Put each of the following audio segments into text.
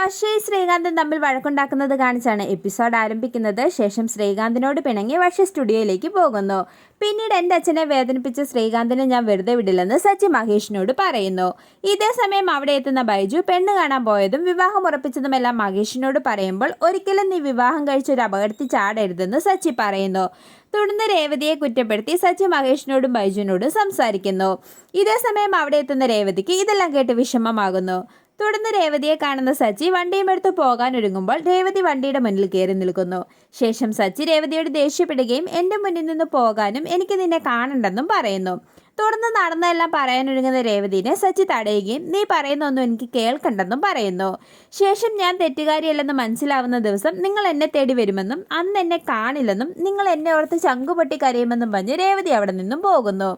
വർഷയും ശ്രീകാന്തും തമ്മിൽ വഴക്കുണ്ടാക്കുന്നത് കാണിച്ചാണ് എപ്പിസോഡ് ആരംഭിക്കുന്നത്. ശേഷം ശ്രീകാന്തിനോട് പിണങ്ങി വർഷ സ്റ്റുഡിയോയിലേക്ക് പോകുന്നു. പിന്നീട് എന്റെ അച്ഛനെ വേദനിപ്പിച്ച ശ്രീകാന്തിനെ ഞാൻ വെറുതെ വിടില്ലെന്ന് സച്ചി മഹേഷിനോട് പറയുന്നു. ഇതേ സമയം അവിടെ എത്തുന്ന ബൈജു പെണ്ണ് കാണാൻ പോയതും വിവാഹം ഉറപ്പിച്ചതുമെല്ലാം മഹേഷിനോട് പറയുമ്പോൾ ഒരിക്കലും നീ വിവാഹം കഴിച്ച കഴിച്ചൊരു അപകടത്തിൽ ചാടരുതെന്ന് സച്ചി പറയുന്നു. തുടർന്ന് രേവതിയെ കുറ്റപ്പെടുത്തി സച്ചി മഹേഷിനോടും ബൈജുവിനോടും സംസാരിക്കുന്നു. ഇതേ സമയം അവിടെ എത്തുന്ന രേവതിക്ക് ഇതെല്ലാം കേട്ട് വിഷമമാകുന്നു. തുടർന്ന് രേവതിയെ കാണുന്ന സച്ചി വണ്ടിയും എടുത്ത് പോകാൻ ഒരുങ്ങുമ്പോൾ രേവതി വണ്ടിയുടെ മുന്നിൽ കയറി നിൽക്കുന്നു. ശേഷം സച്ചി രേവതിയോട് ദേഷ്യപ്പെടുകയും എന്റെ മുന്നിൽ നിന്ന് പോകാനും എനിക്ക് നിന്നെ കാണണ്ടെന്നും പറയുന്നു. തുടർന്ന് നടന്നതെല്ലാം പറയാനൊരുങ്ങുന്ന രേവതിനെ സച്ചി തടയുകയും നീ പറയുന്നൊന്നും എനിക്ക് കേൾക്കണ്ടെന്നും പറയുന്നു. ശേഷം ഞാൻ തെറ്റുകാരിയല്ലെന്ന് മനസ്സിലാവുന്ന ദിവസം നിങ്ങൾ എന്നെ തേടി വരുമെന്നും അന്ന് എന്നെ കാണില്ലെന്നും നിങ്ങൾ എന്നെ ഓർത്ത് ചങ്കുപൊട്ടി കരയുമെന്നും പറഞ്ഞ് രേവതി അവിടെ നിന്നും പോകുന്നു.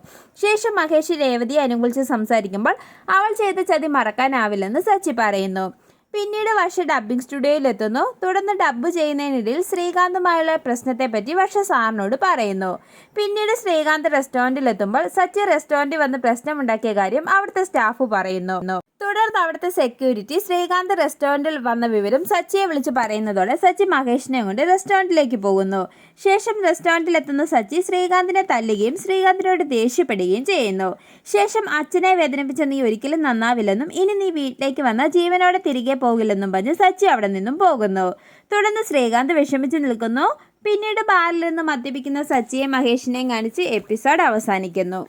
ശേഷം മഹേഷ് രേവതിയെ അനുകൂലിച്ച് സംസാരിക്കുമ്പോൾ അവൾ ചെയ്ത ചതി മറക്കാനാവില്ലെന്ന് സച്ചി പറയുന്നു. പിന്നീട് വർഷ ഡബ്ബിംഗ് സ്റ്റുഡിയോയിൽ എത്തുന്നു തുടർന്ന് ഡബ്ബ് ചെയ്യുന്നതിനിടയിൽ ശ്രീകാന്തുമായുള്ള പ്രശ്നത്തെപ്പറ്റി വർഷ സാറിനോട് പറയുന്നു. പിന്നീട് ശ്രീകാന്ത് റെസ്റ്റോറന്റിൽ എത്തുമ്പോൾ സച്ചി റെസ്റ്റോറന്റിൽ വന്ന് പ്രശ്നമുണ്ടാക്കിയ കാര്യം അവിടുത്തെ സ്റ്റാഫ് പറയുന്നു. തുടർന്ന് അവിടുത്തെ സെക്യൂരിറ്റി ശ്രീകാന്ത് റെസ്റ്റോറന്റിൽ വന്ന വിവരം സച്ചിയെ വിളിച്ച് പറയുന്നതോടെ സച്ചി മഹേഷിനെ കൊണ്ട് റെസ്റ്റോറന്റിലേക്ക് പോകുന്നു. ശേഷം റെസ്റ്റോറന്റിൽ എത്തുന്ന സച്ചി ശ്രീകാന്തിനെ തല്ലുകയും ശ്രീകാന്തിനോട് ദേഷ്യപ്പെടുകയും ചെയ്യുന്നു. ശേഷം അച്ഛനെ വേദനിപ്പിച്ച നീ ഒരിക്കലും നന്നാവില്ലെന്നും ഇനി നീ വീട്ടിലേക്ക് വന്ന ജീവനോടെ തിരികെ പോകില്ലെന്നും പറഞ്ഞ് സച്ചി അവിടെ നിന്നും പോകുന്നു. തുടർന്ന് ശ്രീകാന്ത് വിഷമിച്ച് നിൽക്കുന്നു. പിന്നീട് ബാറിൽ നിന്ന് മദ്യപിക്കുന്ന സച്ചിയെ മഹേഷിനെയും കാണിച്ച് എപ്പിസോഡ് അവസാനിക്കുന്നു.